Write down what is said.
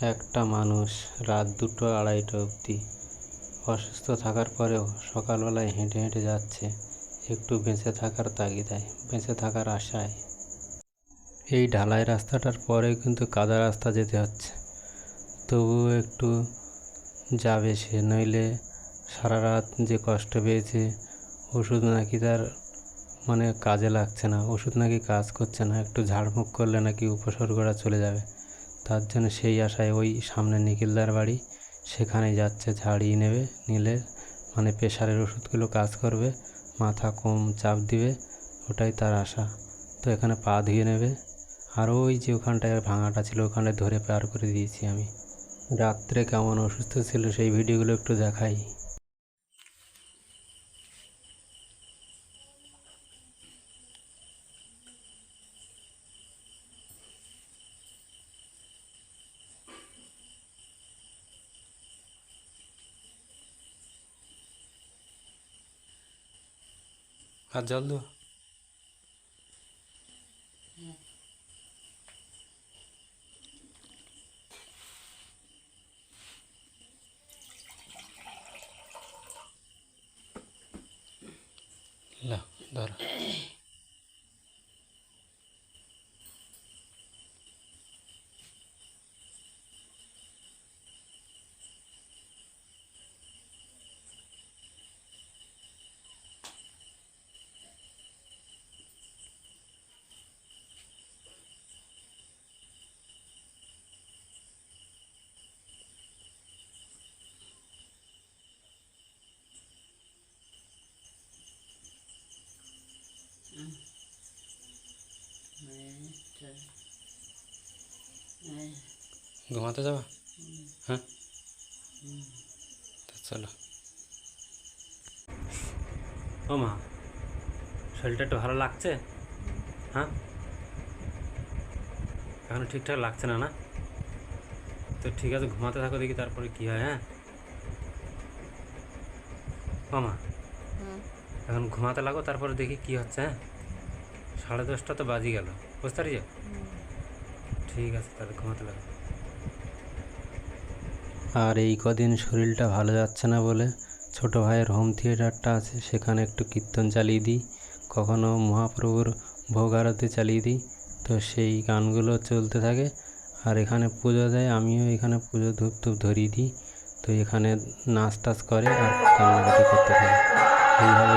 একটা মানুষ রাত দুটো আড়াইটা অবধি অসুস্থ থাকার পরেও সকালবেলায় হেঁটে হেঁটে যাচ্ছে, একটু বেঁচে থাকার তাগিদায়, বেঁচে থাকার আশায়। এই ঢালাই রাস্তাটার পরে কিন্তু কাদা রাস্তা যেতে হচ্ছে। তবুও একটু যাবে সে, নইলে সারা রাত যে কষ্ট পেয়েছে, ওষুধ নাকি তার মানে কাজে লাগছে না, ওষুধ নাকি কাজ করছে না, একটু ঝাড়ফুঁক করলে নাকি উপসর্গটা চলে যাবে। তার জন্য সেই আশায় ওই সামনে নিখিলদার বাড়ি সেখানে যাচ্ছে, ঝাড়িয়ে নেবে, নিলে মানে প্রেশারের ওষুধগুলো কাজ করবে, মাথা কম চাপ দিবে, ওটাই তার আশা। তো এখানে পা ধুয়ে নেবে। আর ওই যে ওখানটায় ভাঙাটা ছিল, ওখানটায় ধরে পার করে দিয়েছি আমি। রাত্রে কেমন অসুস্থ ছিল সেই ভিডিওগুলো একটু দেখাই। আর জল দেবো ধর। ঘুমাতে যাবা? হ্যাঁ? চলো। ও মা শরীরটা একটু ভালো লাগছে? হ্যাঁ? এখন ঠিকঠাক লাগছে না না? তো ঠিক আছে ঘুমাতে থাকো দেখি তারপরে কী হয় হ্যাঁ? ও মা এখন ঘুমাতে লাগো তারপরে দেখি কী হচ্ছে হ্যাঁ? সাড়ে দশটা তো বাজি গেল। বুঝতে পারছি ঠিক আছে তাহলে ঘুমাতে লাগো আর এই কদিন শরীরটা ভালো যাচ্ছে না বলে ছোট ভাইয়ের হোম থিয়েটারটা আছে সেখানে একটু কীর্তন চালিয়ে দিই। কখনো মহাপ্রভুর ভোগ আরতি চালিয়ে দিই। তো সেই গানগুলো চলতে থাকে। আর এখানে পুজো দেয় আমিও এখানে পুজো ধূপ ধূপ ধরিয়ে দিই। তো এখানে নাচ টাচ করে আর কান্নাকাটি করতে থাকে। এইভাবে